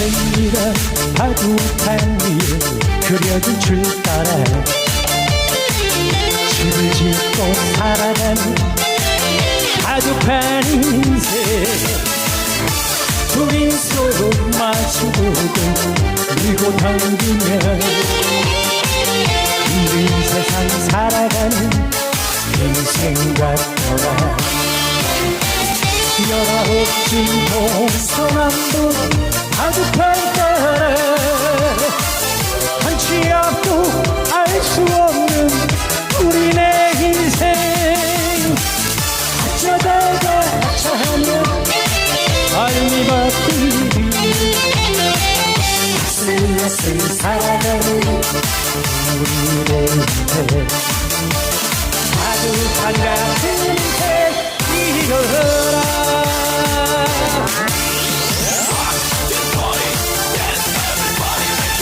인생이란 바둑판 위에 그려진 줄 따라 집을 짓고 살아가는 바둑판 인생. 둘이 서로 마주보고 밀고 당기며 힘든 세상 살아가는 인생 같더라. 열아홉 진 동서남북 슬슬 살아가는 우리네 인생